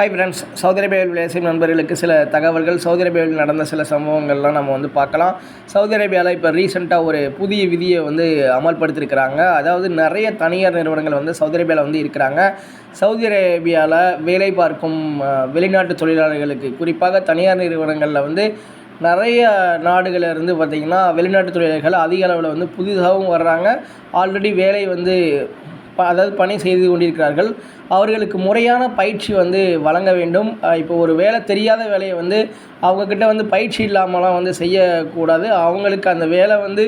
Hi friends Saudi அரேபியாவில் விளையாடும் நண்பர்களுக்கு சில தகவல்கள். சவுதி அரேபியாவில் நடந்த சில சம்பவங்கள்லாம் நம்ம வந்து பார்க்கலாம். சவுதி அரேபியாவில் இப்போ ரீசெண்டாக ஒரு புதிய விதியை வந்து அமல்படுத்தியிருக்கிறாங்க அதாவது நிறைய தனியார் நிறுவனங்கள் வந்து சவுதி அரேபியாவில் வந்து இருக்கிறாங்க. சவுதி அரேபியாவில் வேலை பார்க்கும் வெளிநாட்டு தொழிலாளர்களுக்கு குறிப்பாக தனியார் நிறுவனங்களில் வந்து நிறைய நாடுகளில் இருந்து பார்த்திங்கன்னா வெளிநாட்டு தொழிலாளர்கள் அதிக அளவில் வந்து புதிதாகவும் வர்றாங்க. ஆல்ரெடி வேலை வந்து அதாவது பணி செய்து கொண்டிருக்கிறார்கள். அவர்களுக்கு முறையான பயிற்சி வந்து வழங்க வேண்டும். இப்போ ஒரு வேலை தெரியாத வேலையை வந்து அவங்கக்கிட்ட வந்து பயிற்சி இல்லாமலாம் வந்து செய்யக்கூடாது. அவங்களுக்கு அந்த வேலை வந்து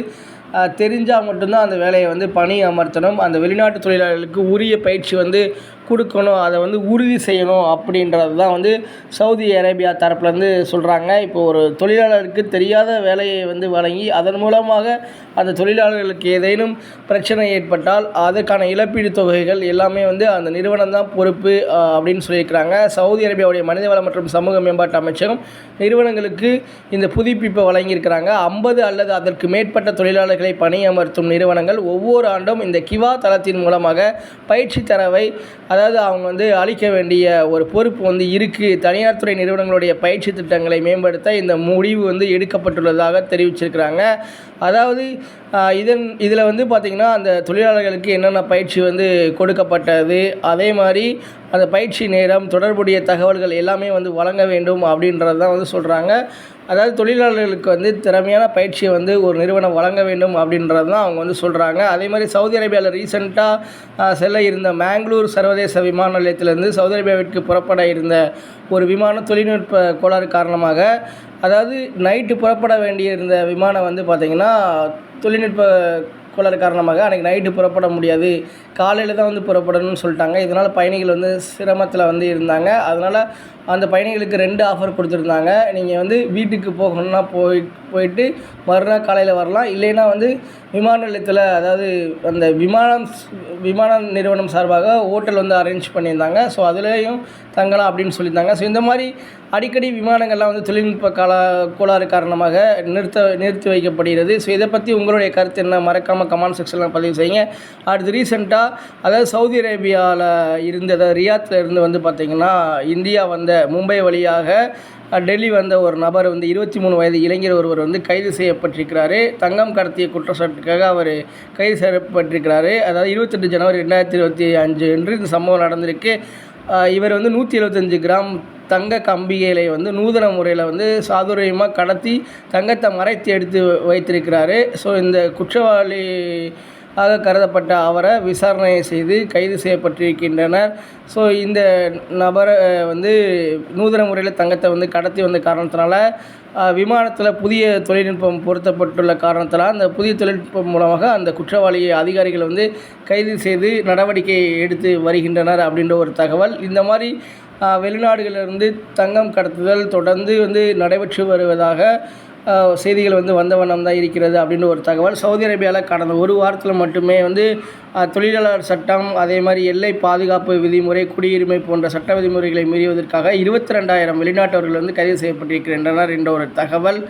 தெரிஞ்சால் மட்டும்தான் அந்த வேலையை வந்து பணி அமர்த்தணும். அந்த வெளிநாட்டு தொழிலாளர்களுக்கு உரிய பயிற்சி வந்து கொடுக்கணும். அதை வந்து உறுதி செய்யணும் அப்படின்றது தான் வந்து சவுதி அரேபியா தரப்புலேருந்து சொல்கிறாங்க இப்போ ஒரு தொழிலாளருக்கு தெரியாத வேலையை வந்து வழங்கி அதன் மூலமாக அந்த தொழிலாளர்களுக்கு ஏதேனும் பிரச்சனை ஏற்பட்டால் அதற்கான இழப்பீடு தொகைகள் எல்லாமே வந்து அந்த நிறுவனம் தான் பொறுப்பு அப்படின்னு சொல்லியிருக்கிறாங்க. சவுதி அரேபியாவுடைய மனிதவள மற்றும் சமூக மேம்பாட்டு அமைச்சகம் நிறுவனங்களுக்கு இந்த புதுப்பிப்பை வழங்கியிருக்கிறாங்க. ஐம்பது அல்லது அதற்கு மேற்பட்ட தொழிலாளர்கள் பணியமர்த்தும் நிறுவனங்கள் ஒவ்வொரு ஆண்டும் இந்த கிவா தளத்தின் மூலமாக பயிற்சி தரவை அதாவது அவங்க வந்து அளிக்க வேண்டிய ஒரு பொறுப்பு வந்து இருக்குது தனியார் துறை நிறுவனங்களுடைய பயிற்சி திட்டங்களை மேம்படுத்த இந்த முடிவு வந்து எடுக்கப்பட்டுள்ளதாக தெரிவிச்சிருக்கிறாங்க. அதாவது இதன் இதில் வந்து பார்த்திங்கன்னா அந்த தொழிலாளர்களுக்கு என்னென்ன பயிற்சி வந்து கொடுக்கப்பட்டது அதே மாதிரி அந்த பயிற்சி நேரம் தொடர்புடைய தகவல்கள் எல்லாமே வந்து வழங்க வேண்டும் அப்படின்றது தான் வந்து சொல்கிறாங்க அதாவது தொழிலாளர்களுக்கு வந்து திறமையான பயிற்சியை வந்து ஒரு நிறுவனம் வழங்க வேண்டும் அப்படின்றது தான் அவங்க வந்து சொல்கிறாங்க அதே மாதிரி சவுதி அரேபியாவில் ரீசெண்டாக செல்ல இருந்த மேங்களூர் சர்வதேச விமான நிலையத்திலிருந்து சவுதி அரேபியாவிற்கு புறப்பட இருந்த ஒரு விமான தொழில்நுட்ப கோளாறு காரணமாக அதாவது நைட்டு புறப்பட வேண்டியிருந்த விமானம் வந்து பார்த்திங்கன்னா தொழில்நுட்ப கோளாறு காரணமாக அன்றைக்கி நைட்டு புறப்பட முடியாது. காலையில் தான் வந்து புறப்படணும்னு சொல்லிட்டாங்க. இதனால் பயணிகள் வந்து சிரமத்தில் வந்து இருந்தாங்க. அதனால் அந்த பயணிகளுக்கு ரெண்டு ஆஃபர் கொடுத்துருந்தாங்க. நீங்கள் வந்து வீட்டுக்கு போகணுன்னா போய் போயிட்டு மறுநாள் காலையில் வரலாம். இல்லைன்னா வந்து விமான நிலையத்தில் அதாவது அந்த விமானம் விமான நிறுவனம் சார்பாக ஹோட்டல் வந்து அரேஞ்ச் பண்ணியிருந்தாங்க. ஸோ அதுலேயும் தங்கலாம் அப்படின்னு சொல்லியிருந்தாங்க. ஸோ இந்த மாதிரி அடிக்கடி விமானங்கள்லாம் வந்து தொழில்நுட்ப கால கோளாறு காரணமாக நிறுத்த நிறுத்தி வைக்கப்படுகிறது. ஸோ இதை பற்றி உங்களுடைய கருத்து என்ன? மறக்காமல் கமெண்ட் செக்ஷனில் பதிவு செய்யுங்க. அடுத்து ரீசெண்டாக அதாவது சவுதி அரேபியாவில் இருந்து அதாவது ரியாத்தில் இருந்து வந்து பார்த்திங்கன்னா இந்தியா வந்த மும்பை வழியாக டெல்லி வந்த ஒரு நபர் வந்து இருபத்தி மூணு வயது இளைஞர் ஒருவர் வந்து கைது செய்யப்பட்டிருக்கிறாரு. தங்கம் கடத்திய குற்றச்சாட்டுக்காக அவர் கைது செய்யப்பட்டிருக்கிறாரு. அதாவது இருபத்தெட்டு ஜனவரி ரெண்டாயிரத்தி இருபத்தி அஞ்சு என்று இந்த சம்பவம் நடந்திருக்கு. இவர் வந்து நூற்றி எழுபத்தஞ்சு கிராம் தங்க கம்பிகளை வந்து நூதன முறையில் வந்து சாதுரியமாக கடத்தி தங்கத்தை மறைத்து எடுத்து வைத்திருக்கிறாரு. ஸோ இந்த குற்றவாளி ஆக கருதப்பட்ட அவரை விசாரணை செய்து கைது செய்யப்பட்டிருக்கின்றனர். ஸோ இந்த நபரை வந்து நூதன முறையில் தங்கத்தை வந்து கடத்தி வந்த காரணத்தினால விமானத்தில் புதிய தொழில்நுட்பம் பொருத்தப்பட்டுள்ள காரணத்தில் அந்த புதிய தொழில்நுட்பம் மூலமாக அந்த குற்றவாளியை அதிகாரிகள் வந்து கைது செய்து நடவடிக்கை எடுத்து வருகின்றனர் அப்படின்ற ஒரு தகவல். இந்த மாதிரி வெளிநாடுகளிலிருந்து தங்கம் கடத்துதல் தொடர்ந்து வந்து நடைபெற்று வருவதாக செய்திகள் வந்து வந்த வண்ணம் தான் இருக்கிறது அப்படின்னு ஒரு தகவல். சவுதி அரேபியாவில் கடந்த ஒரு வாரத்தில் மட்டுமே வந்து தொழிலாளர் சட்டம் அதே மாதிரி எல்லை பாதுகாப்பு விதிமுறை குடியுரிமை போன்ற சட்ட விதிமுறைகளை மீறியதற்காக இருபத்தி ரெண்டாயிரம் வெளிநாட்டவர்கள் வந்து கைது செய்யப்பட்டிருக்கின்றனர் என்ற ஒரு தகவல்.